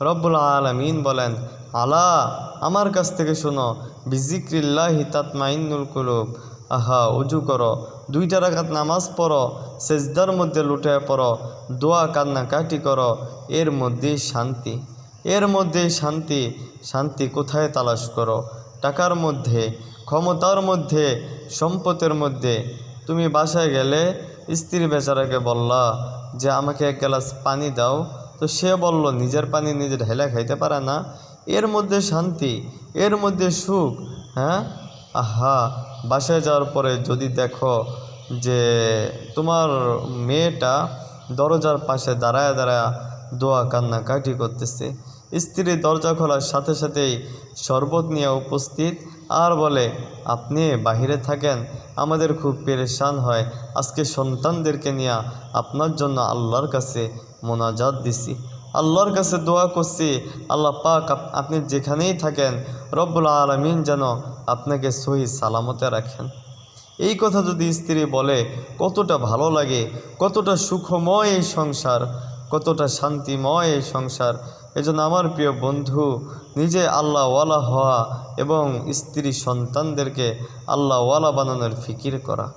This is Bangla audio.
রব্বুল আলমিন বলেন, আলা, আমার কাছ থেকে শোনো, বিজিক্রিল্লাহ তাতমাইনুল কুলুব। আহা, উজু করো, দুইটা রাখাত নামাজ পড়ো, সেজদার মধ্যে লুটে পড়ো, দোয়া কান্নাকাটি করো, এর মধ্যেই শান্তি। এর মধ্যেই শান্তি শান্তি কোথায় তালাশ করো? টাকার মধ্যে, ক্ষমতার মধ্যে, সম্পদের মধ্যে। তুমি বাসায় গেলে স্ত্রী বেচারাকে বললা যে, আমাকে এক গ্লাস পানি দাও তো সে বলল, নিজের পানি নিজে ঢেলে খাইতে পারে না। এর মধ্যে শান্তি, এর মধ্যে সুখ হ্যাঁ? আহা, বাসায় যাওয়ার পরে যদি দেখো যে তোমার মেয়েটা দরজার পাশে দাঁড়ায় দাঁড়ায় দোয়া কান্নাকাটি করতেছে। স্ত্রী দরজা খোলার সাথে সাথেই শরবত নিয়ে উপস্থিত আর বলে, আপনি বাহিরে থাকেন, আমাদের খুব পেরেশান হয়। আজকে সন্তানদেরকে নিয়ে আপনার জন্য আল্লাহর কাছে মোনাজাত দিছি। আল্লাহর কাছে দোয়া করছি, আল্লাহ পাক আপ- আপনি যেখানেই থাকেন, রব্বুল আলমিন যেন আপনাকে সহি সালামতে রাখেন। এই কথা যদি স্ত্রী বলে, কতটা ভালো লাগে, কতটা সুখময় এই সংসার, কতটা শান্তিময় এই সংসার। এজন্য আমার প্রিয় বন্ধু, নিজে আল্লাহওয়ালা হওয়া এবং স্ত্রী সন্তানদেরকে আল্লাহওয়ালা বানানোর ফিকির করা।